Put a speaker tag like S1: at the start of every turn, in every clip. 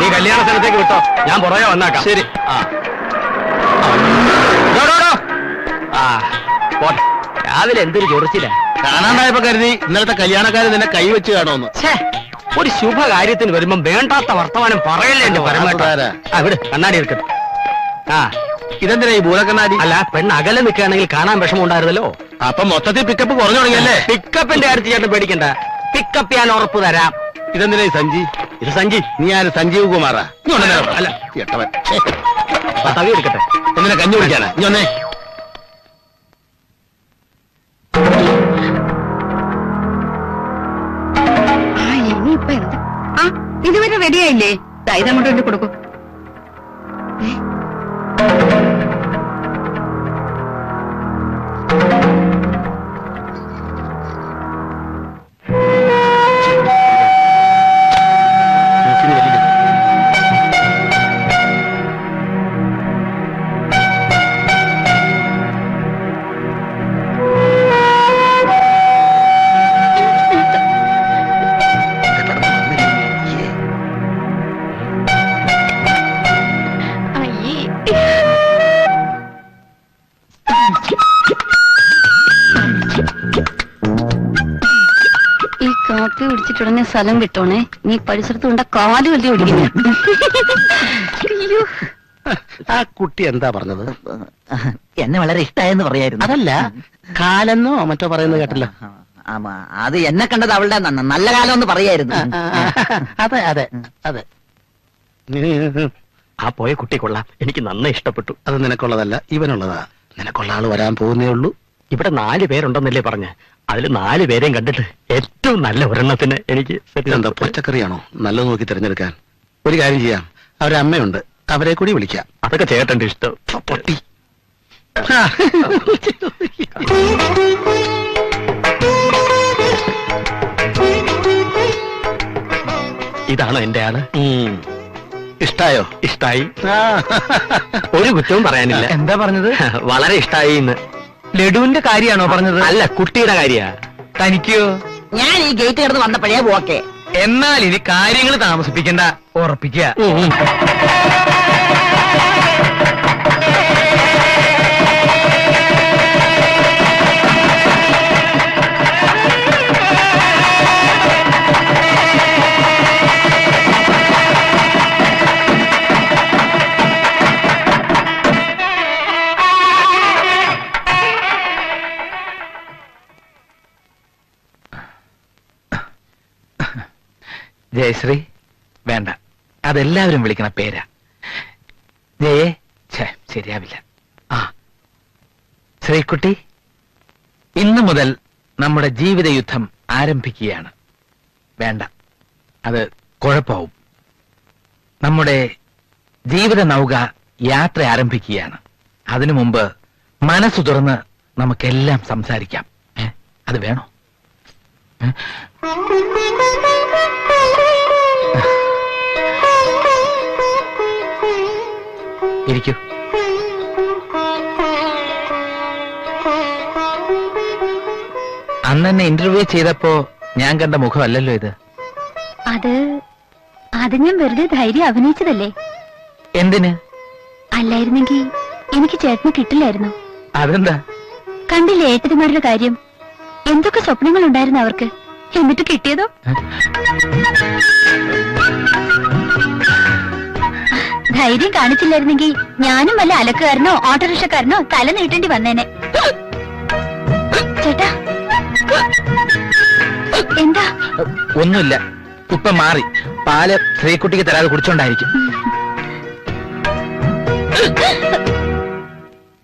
S1: നീ കല്യാണ സ്ഥലത്തേക്ക് വിട്ടോ. ഞാൻ പുറകെ വന്നാക്കാം. ശരി. ആ. ആ പോട്ടെ. രാവിലെ എന്തൊരു ചൊറിച്ചില്ല
S2: കാണാണ്ടായപ്പോ കരുതി ഇന്നലത്തെ കല്യാണക്കാരൻ നിന്നെ കൈവച്ച് കാണുമെന്ന്.
S1: ഒരു ശുഭകാര്യത്തിന് വരുമ്പം വേണ്ടാത്ത വർത്തമാനം പറയല്ലേ എന്റെ പരമേട്ട
S2: അതാരാ?
S1: ആ വിട് കണ്ണാടി എടുക്കട്ടെ ആ.
S2: ഇതെന്തിനാ ഈ ഭൂതക്കണ്ണാടി
S1: അല്ല പെണ്ണ് അകലെ നിൽക്കുകയാണെങ്കിൽ കാണാൻ വിഷമം ഉണ്ടായിരുന്നല്ലോ
S2: അപ്പൊ മൊത്തത്തിൽ പിക്കപ്പ് കുറഞ്ഞു തുടങ്ങിയല്ലേ?
S1: പിക്കപ്പിന്റെ കാര്യത്തിൽ ചേട്ടൻ പേടിക്കണ്ട. പിക്കപ്പ് ഞാൻ ഉറപ്പ് തരാം.
S2: ഇതെന്തിനാ ഈ സഞ്ജി
S1: ഇത് സഞ്ജി
S2: നീ ആര്? സഞ്ജീവ് കുമാറാ. നീ
S1: അല്ല.
S2: എട്ടവൻ.
S1: തവി എടുക്കട്ടെ.
S2: എന്തിനാ കഞ്ഞി കുടിക്കാനാ. നീ ഒന്നേ
S3: ഇതുവരെ റെഡിയായില്ലേ ഇതങ്ങോട്ട് കൊണ്ട് കൊടുക്കൂ. കുടിച്ചിട്ടുടനെ സ്ഥലം വിട്ടോണേ. നീ പരിസരത്ത് കൊണ്ട കാൽ വലിയ ഒടിക്കുന്നു അയ്യോ.
S2: ആ കുട്ടി എന്താ പറഞ്ഞത്?
S4: എന്നെ വളരെ ഇഷ്ടായെന്ന് പറയായിരുന്നു.
S2: അതല്ല കാലെന്നോ മറ്റോ പറയുന്നത് കേട്ടല്ലോ.
S4: ആമാ, അത് എന്നെ കണ്ടത് അവളുടെ നല്ല കാലം എന്ന് പറയായിരുന്നു.
S2: ആ, ആ, ആ, അതെ അതെ അതെ.
S1: ആ പോയ കുട്ടി കൊള്ളാം. എനിക്ക് നന്നായി ഇഷ്ടപ്പെട്ടു.
S2: അത് നിനക്കുള്ളതല്ല ഇവനുള്ളതാ. നിനക്കുള്ള ആൾ വരാൻ പോകുന്നേ ഉള്ളൂ.
S1: ഇവിടെ നാല് പേരുണ്ടെന്നല്ലേ പറഞ്ഞ. അതിൽ നാല് പേരെയും കണ്ടിട്ട് ഏറ്റവും നല്ല ഒരെണ്ണത്തിന് എനിക്ക് എന്താ
S2: പച്ചക്കറിയാണോ നല്ലത് നോക്കി തിരഞ്ഞെടുക്കാൻ. ഒരു കാര്യം ചെയ്യാം. അവരെ അമ്മയുണ്ട്. അവരെ കൂടി വിളിക്കാം.
S1: അതൊക്കെ ചേട്ടന്റെ ഇഷ്ടം.
S2: പൊട്ടി.
S1: ഇതാണോ എന്റെ
S2: ആൾ? ഇഷ്ടായോ?
S1: ഇഷ്ടായി. ഒരു കുറ്റവും പറയാനില്ല.
S4: എന്താ പറഞ്ഞത്?
S1: വളരെ ഇഷ്ടായി എന്ന്
S4: ലഡുവിന്റെ കാര്യമാണോ പറഞ്ഞത്?
S1: അല്ല കുട്ടിയുടെ കാര്യ.
S4: തനിക്കോ? ഞാൻ ഈ ഗേറ്റ് കിടന്ന് വന്നപ്പോഴേ ഓക്കെ എന്നാൽ ഇനി കാര്യങ്ങൾ താമസിപ്പിക്കണ്ട. ഉറപ്പിക്കുക. ജയശ്രീ വേണ്ട. അതെല്ലാവരും വിളിക്കണ പേരാ. ജയേ ഛേ ശരിയാവില്ല. ആ. ശ്രീക്കുട്ടി ഇന്നു മുതൽ നമ്മുടെ ജീവിത യുദ്ധം ആരംഭിക്കുകയാണ്. വേണ്ട. അത് കുഴപ്പമാവും. നമ്മുടെ ജീവിത നൗക യാത്ര ആരംഭിക്കുകയാണ്. അതിനു മുമ്പ് മനസ്സു തുറന്ന് നമുക്കെല്ലാം സംസാരിക്കാം? അത് വേണോ? ഇരിക്കൂ. അന്ന് എന്നെ ഇന്റർവ്യൂ ചെയ്തപ്പോ ഞാൻ കണ്ട മുഖമല്ലല്ലോ ഇത്.
S3: അത് അത് ഞാൻ വെറുതെ ധൈര്യം അഭിനയിച്ചതല്ലേ?
S4: എന്തിന്?
S3: അല്ലായിരുന്നെങ്കിൽ എനിക്ക് ചേട്ടന് കിട്ടില്ലായിരുന്നു?
S4: അതെന്താ?
S3: കണ്ടില്ലേ ഏട്ടന്മാരുടെ കാര്യം? എന്തൊക്കെ സ്വപ്നങ്ങൾ ഉണ്ടായിരുന്നു അവർക്ക്? എന്നിട്ട് കിട്ടിയതോ? ധൈര്യം കാണിച്ചില്ലായിരുന്നെങ്കിൽ ഞാനും വല്ല അലക്കുകാരനോ ഓട്ടോറിക്ഷക്കാരനോ തല നീട്ടേണ്ടി വന്നേനെ. ചേട്ടാ. എന്താ?
S4: ഒന്നുമില്ല. ഇപ്പൊ മാറി. പാൽ സ്ത്രീക്കുട്ടിക്ക് തരാതെ കുടിച്ചോണ്ടായിരിക്കും.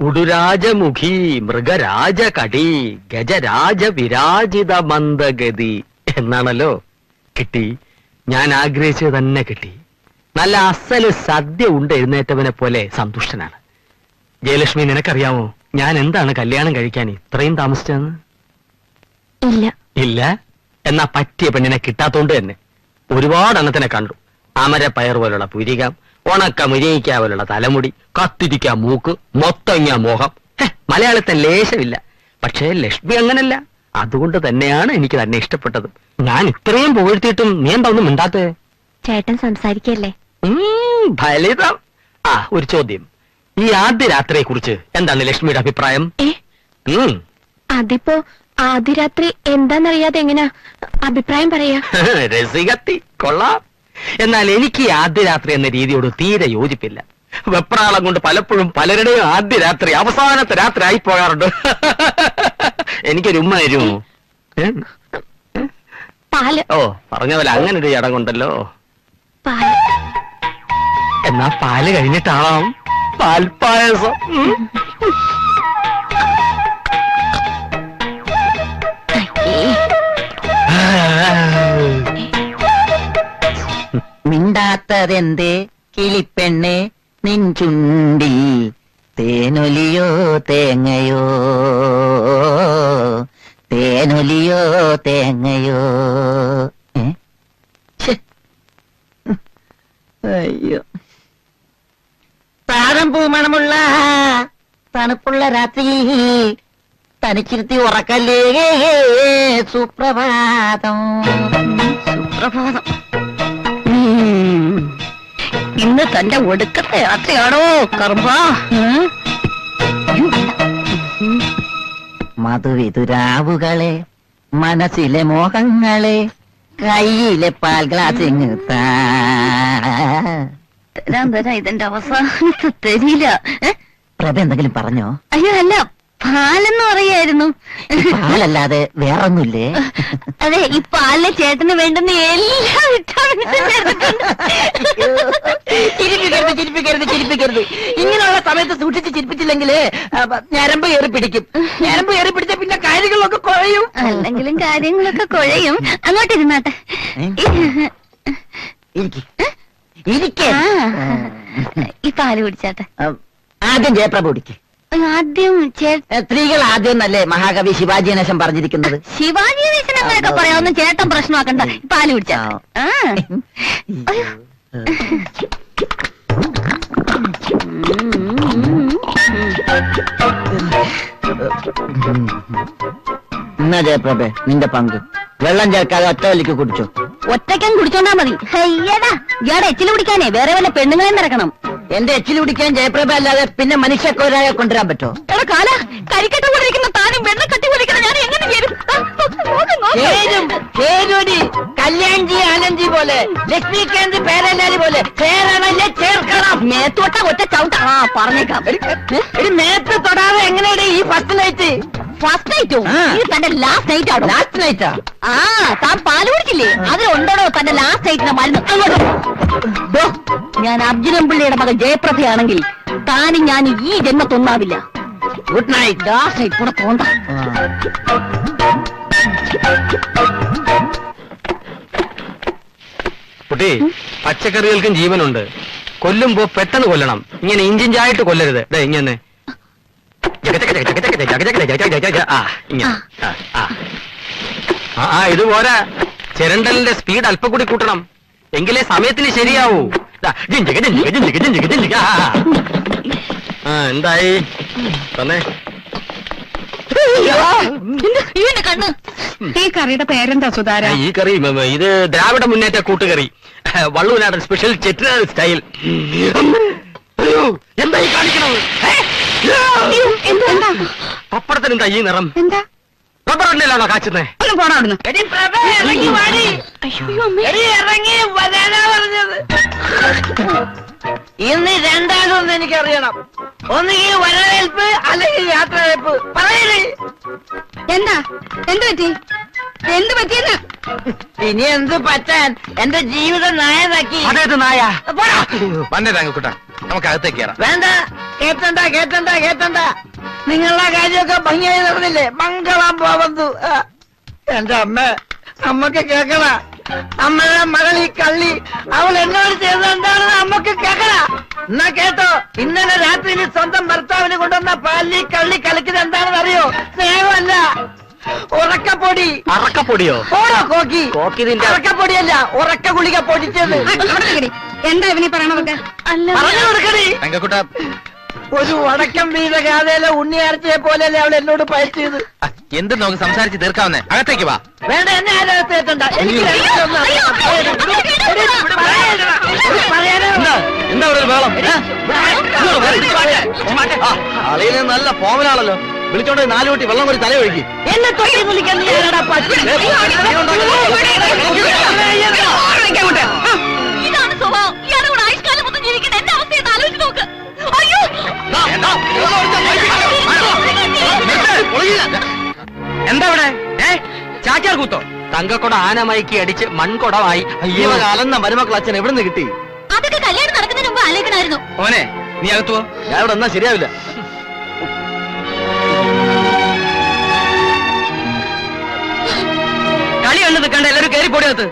S1: ഉടുരാജമുഖി മൃഗരാജകടി ഗജരാജ വിരാജിത മന്ദഗതി. എന്നാണല്ലോ കിട്ടി. ഞാൻ ആഗ്രഹിച്ചത് തന്നെ കിട്ടി. നല്ല അസൽ സദ്യ ഉണ്ട് എഴുന്നേറ്റവനെ പോലെ സന്തുഷ്ടനാണ്. ജയലക്ഷ്മി നിനക്കറിയാമോ? ഞാൻ എന്താണ് കല്യാണം കഴിക്കാൻ ഇത്രയും താമസിച്ചതെന്ന്?
S3: ഇല്ല.
S1: ഇല്ല? എന്നാ പറ്റിയ പെണ്ണിനെ കിട്ടാത്തോണ്ട് തന്നെ. ഒരുപാട് എണ്ണത്തിനെ കണ്ടു. അമര പയർ പോലുള്ള പുരികം ഉണക്ക മുരിയിക്ക പോലുള്ള തലമുടി കത്തിരിക്ക മൂക്ക് മൊത്തങ്ങ മോഹം മലയാളത്തെ ലേശമില്ല. പക്ഷേ ലക്ഷ്മി അങ്ങനല്ല. അതുകൊണ്ട് തന്നെയാണ് എനിക്ക് തന്നെ ഇഷ്ടപ്പെട്ടത്. ഞാൻ ഇത്രയും പുകഴ്ത്തിയിട്ടും നീ എന്താ ഒന്നും മിണ്ടാത്തേ
S3: ചേട്ടൻ സംസാരിക്കല്ലേ?
S1: ഫലിതം. ആ ഒരു ചോദ്യം. ഈ ആദ്യ രാത്രിയെ കുറിച്ച് എന്താണ് ലക്ഷ്മിയുടെ അഭിപ്രായം.
S3: അതിപ്പോ ആദ്യ രാത്രി എന്താന്നറിയാതെ എങ്ങനാ അഭിപ്രായം പറയാ?
S1: രസികത്തി കൊള്ളാം. എന്നാൽ എനിക്ക് ആദ്യ രാത്രി എന്ന രീതിയോട് തീരെ യോജിപ്പില്ല. വെപ്രാളം കൊണ്ട് പലപ്പോഴും പലരുടെയും ആദ്യ രാത്രി അവസാനത്തെ രാത്രി ആയി പോകാറുണ്ട് എനിക്കൊരു ഉമ്മ തരുമോ? ഓ പറഞ്ഞ പോലെ അങ്ങനെ ഒരു ചടങ്ങുണ്ടല്ലോ
S3: പാൽ.
S1: എന്നാ പാൽ കഴിഞ്ഞിട്ടാണോ പാൽപ്പായസം. പായസം
S4: മിണ്ടാത്തതെന്തേ? കിളിപ്പെണ്ണെ നിൻചുണ്ടിൽ തേനൊലിയോ തേങ്ങയോ? തേനൊലിയോ തേങ്ങയോ. അയ്യോ. പൂമണമുള്ള തണുപ്പുള്ള രാത്രി. തനിച്ചിരുത്തി ഉറക്കല്ലേ? സുപ്രഭാതം.
S5: സുപ്രഭാതം. ഇന്ന് തന്റെ ഒടുക്കത്തെ യാത്രയാണോ കർമ്മ?
S4: മധുവിതുരാവുകളെ മനസ്സിലെ മോഹങ്ങളെ കയ്യിലെ പാൽ ഗ്ലാസ്.
S5: തരാൻ തരാ ഇതിന്റെ അവസാനത്തെ തരില്ല
S4: പ്രഭ എന്തെങ്കിലും പറഞ്ഞോ?
S5: അയ്യോ അല്ല പാലെന്ന് പറയായിരുന്നു.
S4: പാലല്ലാതെ വേറൊന്നുമില്ലേ?
S5: അതെ ഈ പാലിലെ ചേട്ടന് വേണ്ടുന്ന എല്ലാ.
S4: ചിരിപ്പിക്കരുത് ചിരിപ്പിക്കരുത് ചിരിപ്പിക്കരുത്. ഇങ്ങനെയുള്ള സമയത്ത് സൂക്ഷിച്ച് ചിരിപ്പിച്ചില്ലെങ്കിൽ ഞരമ്പ് കയറി പിടിക്കും. ഞരമ്പ് കയറി പിടിച്ച പിന്നെ കാര്യങ്ങളൊക്കെ കുഴയും.
S5: അല്ലെങ്കിലും കാര്യങ്ങളൊക്കെ കുഴയും. അങ്ങോട്ടിരുന്നാട്ടെ.
S4: ഇരിക്ക്. ഇരിക്ക്.
S5: ആ. ഈ പാൽ കുടിച്ചാട്ടെ
S4: ആദ്യം ജയപ്രഭ കുടിക്ക്
S5: ആദ്യം
S4: സ്ത്രീകൾ ആദ്യം എന്നല്ലേ മഹാകവി ശിവാജി ഗണേശൻ പറഞ്ഞിരിക്കുന്നത്
S5: ശിവാജി അങ്ങനെയൊക്കെ പറയാവുന്ന ചേട്ടൻ പ്രശ്നമാക്കണ്ട പാൽ കുടിച്ചാ.
S4: എന്നാ ജയപ്രഭേ നിന്റെ പങ്ക് വെള്ളം ചേർക്കാതെ ഒറ്റ വലിക്ക് കുടിച്ചോ
S5: ഒറ്റയ്ക്കൻ കുടിച്ചോണ്ടാ മതി. എച്ചിൽ കുടിക്കാനേ. വേറെ വല്ല പെണ്ണുങ്ങളെ നിറക്കണം
S4: എന്റെ എച്ചിൽ കുടിക്കാൻ ജയപ്രഭ അല്ലാതെ പിന്നെ മനുഷ്യക്കോരായ കൊണ്ടുവരാൻ പറ്റോ?
S5: എടാ കാല കരിക്കട്ട പോലിരിക്കുന്ന താനും വെണ്ണ കട്ടി പോലിരിക്കുന്ന ഞാൻ എങ്ങനെ ചേരും.
S4: ചേരും ചേരൂടി. കല്യാൺജി ആനന്ദ്ജി പോലെ ലക്ഷ്മികാന്ത് പേരല്ലാരി പോലെ ചേരണല്ലേ ചേർക്കണം.
S5: മേത്തോട്ട ഒറ്റ ചവിട്ട. ആ പറഞ്ഞേക്കാം.
S4: ഒരു നേരത്തെ തൊടാതെ എങ്ങനെയാണ് ഈ ഫസ്റ്റ് നൈറ്റ്
S5: ഫസ്റ്റ് നൈറ്റോ. ഇത് തന്റെ ലാസ്റ്റ് നൈറ്റ് ആണോ?
S4: ലാസ്റ്റ് നൈറ്റാ
S5: ആ? താൻ പാൽ കുടിച്ചില്ലേ അതിലുണ്ടോ തന്റെ ലാസ്റ്റ് നൈറ്റിന്റെ മരുന്ന്? അങ്ങോട്ട്. ഞാൻ അർജുനൻ പിള്ളിയുടെ മകൻ ജയപ്രഭയാണെങ്കിൽ താനും ഞാൻ ഈ ജന്മത്തൊന്നാവില്ല
S4: ഗുഡ് നൈറ്റ്
S5: ദാസ പോണ്ട
S1: കുട്ടി പച്ചക്കറികൾക്കും ജീവനുണ്ട് കൊല്ലുമ്പോ പെട്ടെന്ന് കൊല്ലണം ഇങ്ങനെ ഇഞ്ചിഞ്ചായിട്ട് കൊല്ലരുത് ദേ ഇങ്ങനെ ആ ഇത് പോരാ ചിരണ്ടലിന്റെ സ്പീഡ് അല്പം കൂടി കൂട്ടണം എങ്കിലേ സമയത്തിന് ശരിയാവൂ എന്തായി? തന്നെ
S5: കണ്ണ്?
S6: ഈ കറിയുടെ പേരെന്താ സുധാര?
S1: ഈ കറി ഇത് ദ്രാവിഡ മുന്നേറ്റ കൂട്ടുകറി. വള്ളുവിനാടൻ സ്പെഷ്യൽ ചെറ്റിനാട് സ്റ്റൈൽ എന്തായി കാണിക്കണത്? പപ്പടത്തിന് എന്താ? ഈ നിറം?
S6: എന്താ?
S1: റബ്ബർ എണ്ണയിലാണോ കാച്ചുന്നേ.
S6: ഒന്ന് പോണ അവിടുന്ന്.
S4: ഇറങ്ങി വാടി. എടി, ഇറങ്ങി വരാനാ പറഞ്ഞത്. ഇന്ന് രണ്ടാമതൊന്ന് എനിക്കറിയണം. ഒന്നുകിൽ വരവേൽപ്പ് അല്ലെങ്കിൽ യാത്രവേൽപ്പ്. പറയണേ
S6: എന്താ? എന്ത് പറ്റി? എന്ത് പറ്റിയെന്ന്?
S4: ഇനി എന്ത് പറ്റാൻ എന്റെ ജീവിതം നായതാക്കി
S1: അതേത് നായ.
S4: പോടാ.
S7: വന്നേ തങ്കക്കുട്ട നമുക്ക് അകത്തേക്ക് കയറാം.
S4: വേണ്ട. കേട്ടണ്ട കേട്ടണ്ട കേട്ടണ്ട നിങ്ങളുടെ കാര്യമൊക്കെ ഭംഗിയായി നടന്നില്ലേ? മംഗളം പോവന്തു എന്റെ അമ്മ അമ്മയ്ക്ക് കേക്കണ അമ്മയുടെ മകളി ഈ കള്ളി അവൾ എന്നോട് ചെയ്തത് എന്താണെന്ന് അമ്മയ്ക്ക് കേക്കണ എന്നാ കേട്ടോ ഇന്നലെ രാത്രിയിൽ സ്വന്തം ഭർത്താവിന് കൊണ്ടുവന്ന പാലി കള്ളി കളിക്കുന്നത് എന്താണെന്ന് അറിയോ? സ്നേഹമല്ല. ഉറക്കപ്പൊടി.
S1: അറക്കപ്പൊടിയോ?
S4: ഓടോ കോക്കി.
S1: കോക്കി നിന്റെ-
S4: ഉറക്കപ്പൊടിയല്ല ഉറക്ക ഗുളിക പൊടിച്ചത്.
S6: എന്താ ഇവനീ പറയണതൊക്കെ?
S5: അല്ല
S4: പറഞ്ഞു കൊടുക്കണേ
S7: തങ്കക്കുട്ട
S4: ഒരു വടക്കം വീഴ കാതയിലെ ഉണ്ണിയാർച്ചയെ പോലെയല്ലേ അവൾ എന്നോട് പയറ്റിയത്
S7: എന്ത് നോക്ക് സംസാരിച്ച് തീർക്കാവുന്നേ. അകത്തേക്ക് വാ.
S4: വേണ്ട എന്നെ ആരാത്തേക്കണ്ട എനിക്ക്
S1: എന്താ നല്ല ഫോമിലാണല്ലോ. വിളിച്ചോണ്ട് നാലു കൂട്ടി വെള്ളം കൂടി തല ഒഴുകി
S4: എന്നെ തൊട്ടി കുളിക്കാൻ ആരാടാ
S8: എന്താ? ഇവിടെ? ഏ? ചാക്യാർ കൂത്തോ? തങ്കക്കൊട ആനമയക്കി അടിച്ച് മൺകുടമായി
S1: ഈ വക അലന്ന മരുമക്കൾ അച്ഛൻ എവിടെ നിന്ന് കിട്ടി?
S3: അതൊക്കെ കല്യാണം നടക്കുന്നതിന് മുമ്പ് ആലോചിക്കണമായിരുന്നു.
S8: ഓനെ നീ അകത്തുവോ
S1: ഞാൻ ഇവിടെ എന്നാ ശരിയാവില്ല.
S8: കളി കണ്ടത് കണ്ട എല്ലാവരും കയറി പൊടിയകത്ത്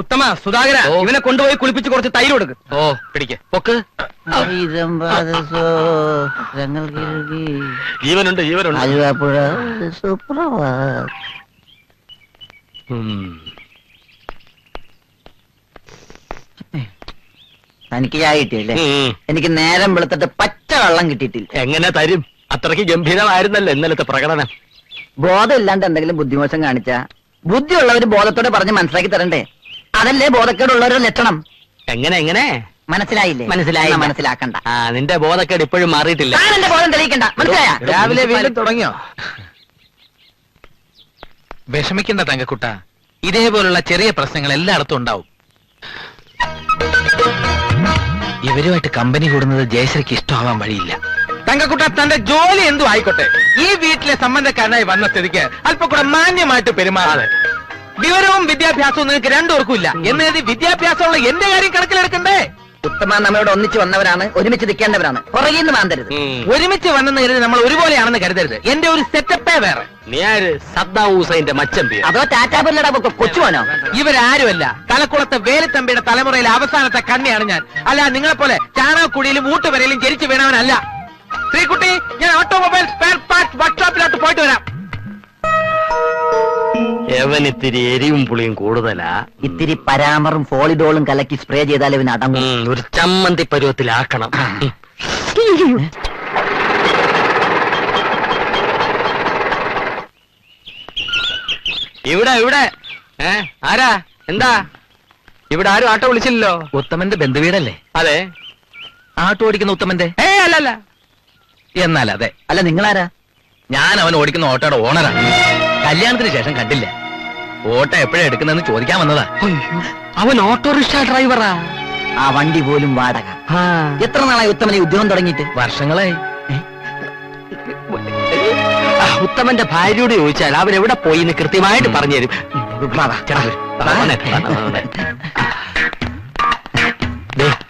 S8: ഉത്തമ സുധാകര ഇവനെ കൊണ്ടുപോയി കുളിപ്പിച്ച് കുറച്ച് തൈര് കൊടുക്ക്. ഓ പിടിക്ക്. പൊക്ക്.
S1: ജീവനുണ്ട് ജീവനുണ്ട്.
S4: ആലുവാപ്പുഴ തനിക്ക് ചായ കിട്ടിയല്ലേ. എനിക്ക് നേരം വെളുത്തിട്ട് പച്ച വെള്ളം കിട്ടിയിട്ടില്ല.
S1: എങ്ങനെ തരും? അത്രയ്ക്ക് ഗംഭീരമായിരുന്നല്ലോ ഇന്നലത്തെ പ്രകടനം.
S4: ബോധം ഇല്ലാണ്ട് എന്തെങ്കിലും ബുദ്ധിമോശം കാണിച്ച? ബുദ്ധിയുള്ളവര് ബോധത്തോടെ പറഞ്ഞ് മനസ്സിലാക്കി തരണ്ടേ? അതല്ലേ ബോധക്കേടുള്ളവരുടെ ലക്ഷണം
S1: എങ്ങനെ എങ്ങനെ?
S4: മനസ്സിലായില്ലേ?
S1: മനസ്സിലായി.
S4: എന്നാ മനസ്സിലാക്കണ്ട.
S1: ആ നിന്റെ ബോധക്കേട് ഇപ്പോഴും മാറിയിട്ടില്ല.
S4: താൻ എന്റെ ബോധം തെളിയിക്കണ്ട. മനസ്സിലായ?
S1: രാവിലെ വീണ്ടും തുടങ്ങിയോ?
S7: വിഷമിക്കണ്ട തങ്കക്കുട്ട. ഇതേപോലുള്ള ചെറിയ പ്രശ്നങ്ങൾ എല്ലായിടത്തും ഉണ്ടാവും. ഇവരുമായിട്ട് കമ്പനി കൂടുന്നത് ജയശ്രീക്ക് ഇഷ്ടമാവാൻ വഴിയില്ല. തങ്കക്കുട്ട തന്റെ ജോലി എന്തു ആയിക്കോട്ടെ. ഈ വീട്ടിലെ സംബന്ധക്കാരനായി വന്ന സ്ഥിതിക്ക് അല്പം കൂടെ മാന്യമായിട്ട് പെരുമാറാതെ. വിവരവും വിദ്യാഭ്യാസവും നിനക്ക് രണ്ടുപേർക്കും ഇല്ല എന്ന് കരുതി വിദ്യാഭ്യാസമുള്ള എന്റെ കാര്യം കണക്കിലെടുക്കണ്ടേ?
S4: ഉത്തമ നമ്മളോട് ഒന്നിച്ച് വന്നവരാണ് ഒരുമിച്ച് നിൽക്കേണ്ടവരാണ്. പുറകിൽ നിന്ന് മാന്തരുത്.
S7: ഒരുമിച്ച് വന്നെന്ന് കരുതി നമ്മൾ ഒരുപോലെയാണെന്ന് കരുതരുത്. എന്റെ ഒരു സെറ്റപ്പേ വേറെ.
S1: നീ ആര്? സദ്ദാം ഹുസൈന്റെ
S4: അതോ ടാറ്റാ കൊച്ചുവനോ
S7: ഇവരാരുമല്ല. തലക്കുളത്തെ വേലുത്തമ്പിയുടെ തലമുറയിലെ അവസാനത്തെ കണ്ണിയാണ് ഞാൻ. അല്ല നിങ്ങളെ പോലെ ചാണകക്കുടിയിലും ഊട്ടുവരയിലും ജനിച്ചു വീണവനല്ല. ശ്രീകുട്ടി ഞാൻ ഓട്ടോമൊബൈൽ സ്പെയർ പാർട്സ് വർക്ക്ഷോപ്പിലോട്ട് പോയിട്ട് വരാം.
S1: എവൻ ഇത്തിരി എരിവും പുളിയും കൂടുതലാ.
S4: ഇത്തിരി പരാമറും ഫോളിഡോളും കലക്കി സ്പ്രേ ചെയ്താൽ ഇവന് അടങ്ങും.
S1: ഉം, ഒരു ചമ്മന്തി പരുവത്തിലാക്കണം. ഉം. ഇവിടെ ഇവിടെ. ഏ ആരാ? എന്താ? ഇവിടെ ആരും ആട്ടോ വിളിച്ചില്ലല്ലോ?
S7: ഉത്തമന്റെ ബന്ധുവീടല്ലേ?
S1: അതെ.
S7: ആട്ടോ ഓടിക്കുന്ന ഉത്തമന്റെ?
S1: ഏ അല്ലല്ല.
S7: എന്നാൽ അതെ
S4: അല്ല നിങ്ങളാരാ?
S7: ഞാൻ അവൻ ഓടിക്കുന്ന ഓട്ടോയുടെ ഓണറാണ് കല്യാണത്തിന് ശേഷം കണ്ടില്ല. ഓട്ടോ എപ്പോഴാ എടുക്കുന്നതെന്ന് ചോദിക്കാൻ വന്നതാ.
S1: അവൻ ഓട്ടോറിക്ഷ ഡ്രൈവറാ.
S4: ആ വണ്ടി പോലും വാടക. എത്ര നാളായി ഉത്തമനെ ഉദ്യോഗം തുടങ്ങിയിട്ട്?
S7: വർഷങ്ങളായി.
S1: ഉത്തമന്റെ ഭാര്യയോട് ചോദിച്ചാൽ അവൻ എവിടെ പോയി എന്ന് കൃത്യമായിട്ട് പറഞ്ഞു തരും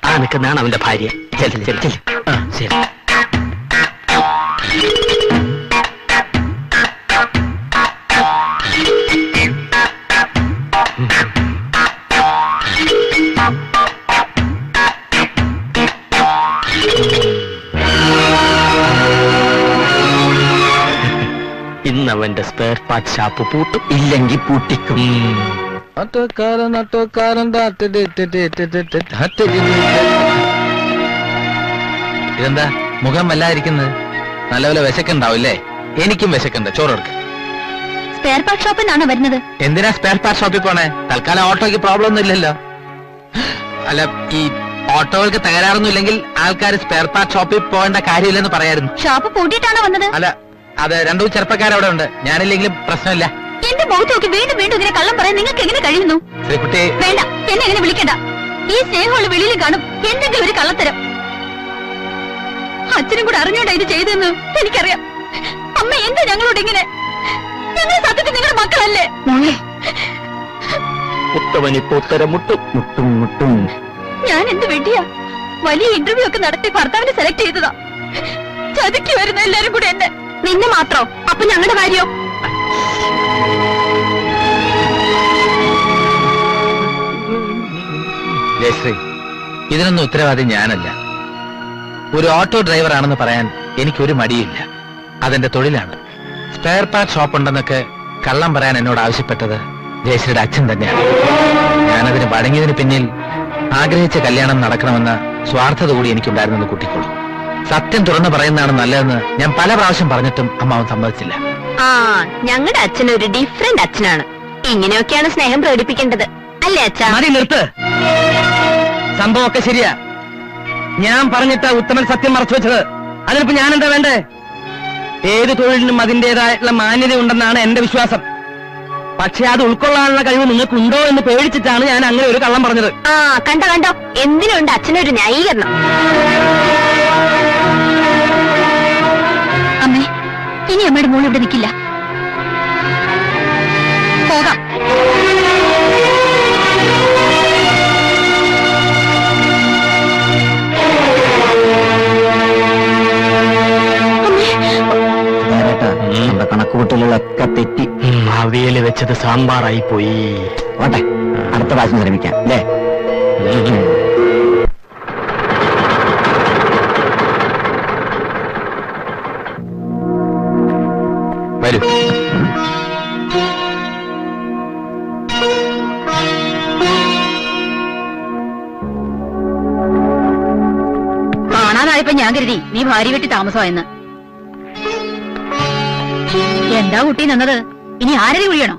S1: ആ നിൽക്കുന്നതാണ് അവന്റെ ഭാര്യ. ചെല്ലു ചെല്ലു ചെൽ ആ, ശരി. അവന്റെ സ്പെയർ പാർട്ട് ഷാപ്പ് പൂട്ടും.
S4: ഇല്ലെങ്കിൽ പൂട്ടിക്കും.
S7: ഓട്ടോക്കാരൻ ഓട്ടോക്കാരൻ ഇതെന്താ? മുഖം വല്ലാതിരിക്കുന്നത്? നല്ലപോലെ വിശക്കുണ്ടാവില്ലേ എനിക്കും വിശക്കുണ്ട് ചോറെടുക്ക്
S3: സ്പെയർ പാർട്ട് ഷോപ്പിൽ നിന്നാണോ വരുന്നത്?
S7: എന്തിനാ സ്പെയർ പാർട്ട് ഷോപ്പിൽ പോണേ? തൽക്കാലം ഓട്ടോയ്ക്ക് പ്രോബ്ലം ഒന്നും ഇല്ലല്ലോ. അല്ല ഈ ഓട്ടോകൾക്ക് തകരാറൊന്നും ഇല്ലെങ്കിൽ ആൾക്കാർ സ്പെയർ പാർട്ട് ഷോപ്പിൽ പോകേണ്ട കാര്യമില്ലെന്ന് പറയായിരുന്നു.
S3: ഷോപ്പ് പൂട്ടിയിട്ടാണോ വന്നത്?
S7: അല്ല അത് രണ്ടു ചെറുപ്പക്കാരവിടെ ഉണ്ട് ഞാനില്ലെങ്കിലും പ്രശ്നമില്ല.
S3: എന്റെ മുഖത്ത് നോക്കി വീണ്ടും വീണ്ടും ഇങ്ങനെ കള്ളം പറയാൻ നിങ്ങൾക്ക് എങ്ങനെ കഴിയുന്നു?
S7: ശ്രീകുട്ടി.
S3: വേണ്ട എന്നെ എങ്ങനെ വിളിക്കണ്ട. ഈ സ്നേഹമുള്ള വെളിയിൽ കാണും എന്തെങ്കിലും ഒരു കള്ളത്തരം. അച്ഛനും കൂടെ അറിഞ്ഞോണ്ടാ ഇത് ചെയ്തെന്ന് എനിക്കറിയാം. അമ്മ എന്താ ഞങ്ങളോട് ഇങ്ങനെ? ഞങ്ങൾ സത്യത്തിൽ നിങ്ങളുടെ മക്കളല്ലേ?
S1: ഉത്തമൻ ഇപ്പൊ ഉത്തരം മുട്ടും
S4: മുട്ടും. മുട്ടും
S3: ഞാൻ എന്ത് വെട്ടിയാ വലിയ ഇന്റർവ്യൂ ഒക്കെ നടത്തി ഭർത്താവിനെ സെലക്ട് ചെയ്തതാ. ചതുക്കി വരുന്ന എല്ലാരും കൂടെ എന്നെ. നിന്നെ മാത്രോ? അപ്പൊ ഞങ്ങളുടെ കാര്യോ?
S7: ജയശ്രീ ഇതിനൊന്നും ഉത്തരവാദി ഞാനല്ല. ഒരു ഓട്ടോ ഡ്രൈവർ ആണെന്ന് പറയാൻ എനിക്കൊരു മടിയില്ല. അതെന്റെ തൊഴിലാണ്. സ്പെയർ പാർട്ട് ഷോപ്പ് ഉണ്ടെന്നൊക്കെ കള്ളം പറയാൻ എന്നോട് ആവശ്യപ്പെട്ടത് ജയശ്രീയുടെ അച്ഛൻ തന്നെയാണ്. ഞാനതിന് വഴങ്ങിയതിന് പിന്നിൽ ആഗ്രഹിച്ച കല്യാണം നടക്കണമെന്ന സ്വാർത്ഥത കൂടി എനിക്കുണ്ടായിരുന്നെന്ന് കൂട്ടിക്കോളൂ. സത്യം തുറന്നു പറയുന്നതാണ് നല്ലതെന്ന് ഞാൻ പല പ്രാവശ്യം പറഞ്ഞിട്ടും അമ്മാവൻ സമ്മതിച്ചില്ല.
S9: ആ ഞങ്ങളുടെ അച്ഛൻ ഒരു ഡിഫറെന്റ് അച്ഛനാണ്. ഇങ്ങനെയൊക്കെയാണ് സ്നേഹം പ്രകടിപ്പിക്കേണ്ടത്. അല്ലേ അച്ഛാ?
S4: മതി നിർത്ത്. സംഭവമൊക്കെ ശരിയാ. ഞാൻ പറഞ്ഞിട്ട് ഉത്തമൻ സത്യം മറച്ചു വെച്ചത്. അതിനിപ്പോ ഞാൻ എന്താ വേണ്ടേ? ഏത് തൊഴിലിനും അതിന്റേതായിട്ടുള്ള മാന്യത ഉണ്ടെന്നാണ് എന്റെ വിശ്വാസം. പക്ഷെ അത് ഉൾക്കൊള്ളാനുള്ള കഴിവ് നിങ്ങൾക്കുണ്ടോ എന്ന് പേടിച്ചിട്ടാണ് ഞാൻ അങ്ങനെ ഒരു കള്ളം പറഞ്ഞത്.
S9: ആ കണ്ടോ കണ്ടോ? എന്തിനുണ്ട് അച്ഛനൊരു ന്യായീകരണം?
S3: ഇനി അമ്മയുടെ മോൾ ഇവിടെ നിൽക്കില്ല. പോകാം.
S4: കണക്കുകൂട്ടലുകളൊക്കെ തെറ്റി.
S1: അവിയൽ വെച്ചത് സാമ്പാറായി പോയി.
S4: ഓട്ടെ അടുത്ത പ്രാവശ്യം ശ്രമിക്കാം അല്ലേ
S7: വരൂ.
S3: കാണാതായപ്പോ ഞാൻ കരുതി നീ ഭാര്യ വെട്ടി താമസമായെന്ന്. എന്താ കുട്ടി നിന്നത്? ഇനി ആരതി കുഴിയണോ?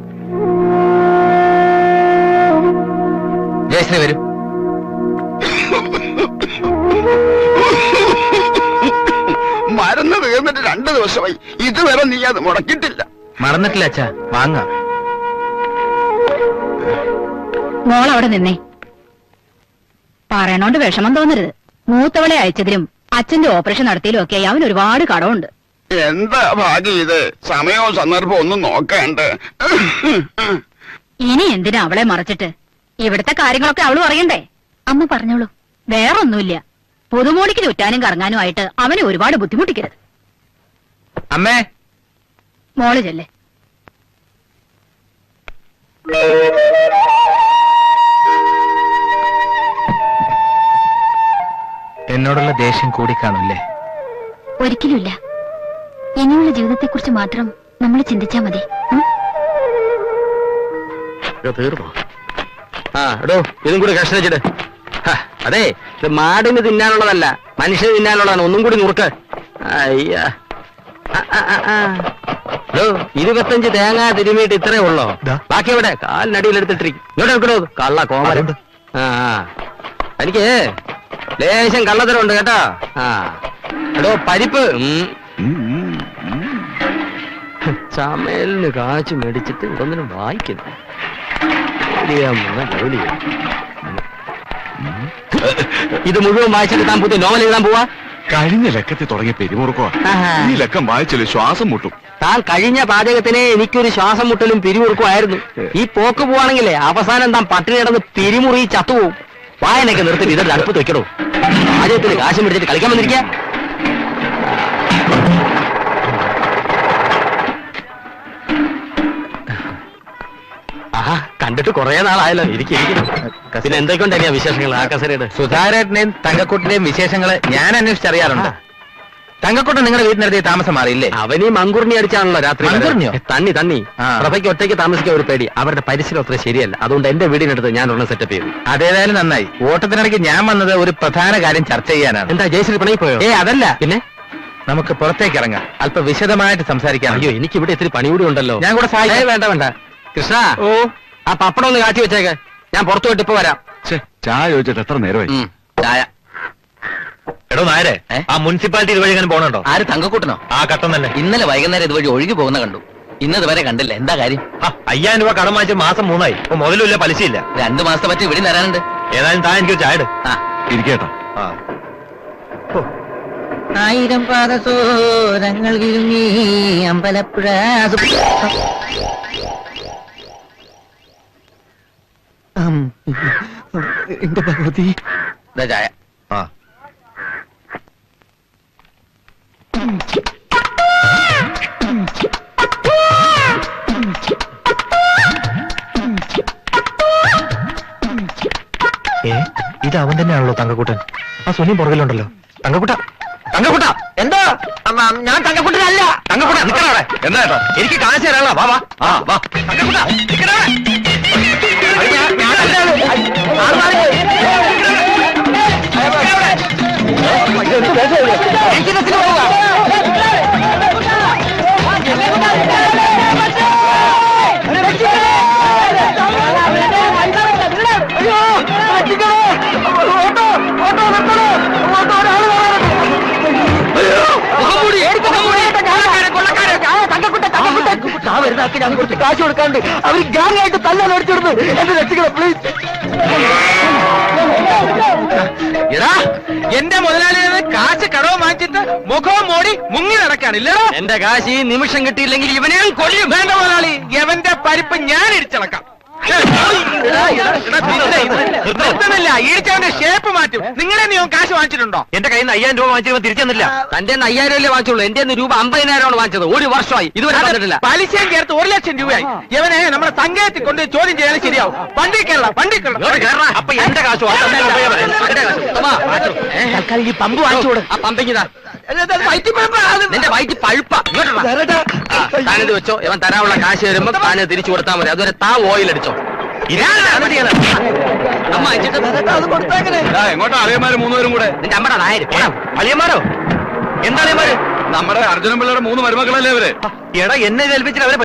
S7: ജയശ്രീ വരൂ.
S10: രണ്ടു ദിവസമായി. ഇതുവരെ നീ അത് മുടക്കിട്ടില്ല
S7: മറന്നിട്ടില്ല അച്ഛാ. വാങ്ങ.
S3: മോൾ അവിടെ നിന്നേ. പറയണോണ്ട് വിഷമം തോന്നരുത്. മൂത്തവളെ അയച്ചതിലും അച്ഛന്റെ ഓപ്പറേഷൻ നടത്തിയിലും ഒക്കെ അവൻ ഒരുപാട് കടമുണ്ട്.
S10: എന്താ ഭാഗ്യം ഇത്? സമയവും സന്ദർഭവും ഒന്നും നോക്കണ്ട്.
S3: ഇനി എന്തിനാ അവളെ മറച്ചിട്ട്? ഇവിടുത്തെ കാര്യങ്ങളൊക്കെ അവൾ പറയണ്ടേ? അമ്മ പറഞ്ഞോളൂ. വേറൊന്നുമില്ല. പുതുമോളിക്ക് ചുറ്റാനും കറങ്ങാനും ആയിട്ട് അവനെ ഒരുപാട് ബുദ്ധിമുട്ടിക്കരുത്.
S7: അമ്മേ?
S3: മോൾ ചെല്ലേ
S7: എന്നോടുള്ള ദേഷ്യം കൂടി കാണില്ലേ
S9: ഒരിക്കലുമില്ല. ഇനിയുള്ള ജീവിതത്തെക്കുറിച്ച് മാത്രം നമ്മൾ ചിന്തിച്ചാ മതി.
S1: തീർന്നോ? ആ എടോ ഇതും കൂടി കഷ്ണിച്ചിട്ട് അതെ ഇത് മാടിന് തിന്നാനുള്ളതല്ല മനുഷ്യന് തിന്നാനുള്ളതാണ്. ഒന്നും കൂടി നുറുക്ക്. അയ്യ. ഇരുപത്തഞ്ച് തേങ്ങ തിരുമിയിട്ട് ഇത്രേ ഉള്ളോ? ബാക്കി എവിടെ? കാലിനടിയിലെടുത്തിട്ടിരിക്കും ഇങ്ങോട്ട് എടുക്കണോ? കള്ള കോമരം ആ. എനിക്ക് ലേശം കള്ളത്തരമുണ്ട് കേട്ടോ. ആ. എടോ പരിപ്പ്. ചമയലിന് കാച്ചു മേടിച്ചിട്ട് ഇതൊന്നിനും വായിക്കുന്നു. ഇത് മുഴുവൻ വായിച്ചിട്ട് താൻ പുതിയ നോവൽ എഴുതാൻ പോവാ?
S10: കഴിഞ്ഞ ലക്കത്തിൽ തുടങ്ങിയ പെരുമുറുക്കോ ഈ ലക്കം വായിച്ചില്ല ശ്വാസം മുട്ടും.
S1: താൻ കഴിഞ്ഞ പാചകത്തിന് എനിക്കൊരു ശ്വാസം മുട്ടലും പിരിമുറുക്കുമായിരുന്നു. ഈ പോക്ക് പോവാണെങ്കിലേ അവസാനം താൻ പട്ടിണി കിടന്ന് പിരിമുറി ചത്തുപോകും വായനൊക്കെ നിർത്തി ഇതൊരു അടുപ്പത്ത് വെക്കണോ? പാചകത്തിന് കാശ് പിടിച്ചിട്ട് കളിക്കാൻ വന്നിരിക്കുക ആഹാ കണ്ടിട്ട് കുറെ നാളായല്ലോ. ഇരിക്കും പിന്നെ എന്തൊക്കെയുണ്ടായിരുന്നു വിശേഷങ്ങൾ ആ കസരയുടെ?
S7: സുധാരേട്ടനെയും തങ്കക്കുട്ടിന്റെയും വിശേഷങ്ങൾ ഞാൻ അന്വേഷിച്ചറിയാറുണ്ട് തങ്കക്കുട്ടൻ നിങ്ങളുടെ വീട്ടിനടുത്ത് താമസം മാറിയില്ലേ?
S1: അവനീ മങ്കുറിനി അടിച്ചാണല്ലോ രാത്രി വരെ. തന്നി തന്നി.
S7: ആ.
S1: പ്രഭയ്ക്ക് ഒറ്റയ്ക്ക് താമസിക്കാൻ ഒരു പേടി. അവരുടെ പരിസരം അത്ര ശരിയല്ല. അതുകൊണ്ട് എന്റെ വീടിനടുത്ത് ഞാൻ ഒരെണ്ണം സെറ്റപ്പ് ചെയ്തു.
S7: അതേതായാലും നന്നായി. ഓട്ടത്തിനിടയ്ക്ക് ഞാൻ വന്നത് ഒരു പ്രധാന കാര്യം ചർച്ച ചെയ്യാനാണ്.
S1: എന്താ ജയശ്രീ പണി പോയോ?
S7: ഏ അതല്ല.
S1: പിന്നെ?
S7: നമുക്ക് പുറത്തേക്ക് ഇറങ്ങാം. അല്പ വിശദമായിട്ട് സംസാരിക്കാം.
S1: അയ്യോ എനിക്ക് ഇവിടെ ഇത്തിരി പണി കൂടി ഉണ്ടല്ലോ.
S7: ഞാൻ കൂടെ സഹായിക്കാം.
S1: ഏയ്, വേണ്ട വേണ്ട. കൃഷ്ണ
S7: ഓ.
S1: ആ പപ്പടം ഒന്ന് കാച്ചി വെച്ചേക്ക്. ഞാൻ പുറത്തു പോയിട്ട് ഇപ്പൊ വരാം.
S10: ചായ ചോദിച്ചിട്ട് എത്ര നേരമായി?
S1: ഉം, ചായ.
S7: എടോ നായരെ
S1: ഏ?
S7: ആ മുനിസിപ്പാലിറ്റി ഇതുവഴി ഇങ്ങനെ പോകണുണ്ടോ
S1: ആര് തങ്കക്കൂട്ടനോ?
S7: ആ കട്ടം തന്നെ.
S1: ഇന്നലെ വൈകുന്നേരം ഇതുവഴി ഒഴുകി പോകുന്ന കണ്ടു. ഇന്നതുവരെ കണ്ടില്ല. എന്താ കാര്യം?
S7: അയ്യായിരം രൂപ കടം വാങ്ങിച്ച മാസം മൂന്നായി. ഇപ്പൊ മുതലുമില്ല പലിശയില്ല.
S1: രണ്ടു മാസത്തെ പറ്റി ഇവിടെ തരാനുണ്ട്.
S7: ഏതായാലും താൻ എനിക്ക് ചായ
S1: ആ.
S10: ഇരിക്കേട്ടാ.
S4: ആയിരം പാദസോരങ്ങൾ കിരുങ്ങി അമ്പലപ്പുഴ എന്റെ ഭഗവതി
S1: ഇതാ ചായ.
S7: ആ. ഏ ഇത് അവൻ തന്നെയാണല്ലോ തങ്കക്കൂട്ടൻ. ആ സുനി പുറകിലുണ്ടല്ലോ. തങ്കക്കുട്ട തങ്കക്കുട്ട
S4: എന്താ? ഞാൻ തങ്കക്കുട്ടനല്ല.
S7: തങ്കക്കുട്ട നിക്കണവിടെ. എന്താ എനിക്ക് കാശ് തരാനുള്ള വാ വാ. ആ വാ. തങ്കക്കുട്ട നിക്കണ
S4: ആറ് മാറി. നാക്ക് ഞാൻ കുറച്ച് കാശ് കൊടുക്കാണ്ട് അവർ ഗാങ്ങായിട്ട് ആയിട്ട് തല്ലാൻ അടിച്ചിടുന്നു എന്റെ രക്ഷിക്കണം പ്ലീസ്
S7: എടാ എന്റെ മുതലാളി കാശ് കടവ് വാങ്ങിച്ചിട്ട് മുഖവും മോടി മുങ്ങി നടക്കാണില്ലോ
S1: എന്റെ കാശ് ഈ നിമിഷം കിട്ടിയില്ലെങ്കിൽ ഇവനെ ഞാൻ കൊല്ലും.
S7: വേണ്ട മുതലാളി എവന്റെ പരിപ്പ് ഞാൻ ഇടിച്ചളക്കാം. ഇടിച്ചവന്റെ ഷേപ്പ് മാറ്റും. നിങ്ങളെ നീ കാശ് വാങ്ങിച്ചിട്ടുണ്ടോ?
S1: എന്റെ കയ്യിൽ നിന്ന് അയ്യായിരം രൂപ വാങ്ങിച്ചപ്പോൾ തിരിച്ചെന്നില്ല തന്റെ അയ്യായിരം അല്ലേ വാങ്ങിച്ചുള്ളൂ. എന്റെ രൂപ അമ്പതിനായിരമാണ് വാങ്ങിച്ചത്. ഒരു വർഷമായി. ഇതുവരെ
S7: അത്.
S1: തന്നിട്ടില്ല.
S7: പലിശയും ചേർത്ത് ഒരു ലക്ഷം രൂപയായി. ഇവനെ നമ്മുടെ സങ്കേതത്തിൽ കൊണ്ട് ചോദ്യം ചെയ്യാൻ ശരിയാവും. വണ്ടി കേരള വണ്ടി
S1: കേരള. അപ്പൊ എന്റെ കാശ്?
S4: തൽക്കാലം ഈ പമ്പ് വാങ്ങിച്ചു കൊടു
S1: ആ പമ്പിങ്ങിതാ നിന്റെ വയറ്റ് പഴുപ്പാനത് താനിത് വെച്ചോ. ഇവൻ തരാനുള്ള കാശ് വരുമ്പോ താന് തിരിച്ചു കൊടുത്താൽ മതി. അതുവരെ താ ഓയിൽ അടിച്ചോ.
S10: എങ്ങോട്ടാ അളിയന്മാര് മൂന്നുപേരും കൂടെ?
S1: നിന്റെ അമ്മയുടെ നായര്. അളിയന്മാരോ? എന്താ അളിയന്മാര്?
S10: നമ്മുടെ അർജുനൻ പിള്ളയുടെ മൂന്ന് മരുമക്കളല്ലേ അവർ
S1: എടാ എന്നെ ഏൽപ്പിച്ചിട്ട് അവരെ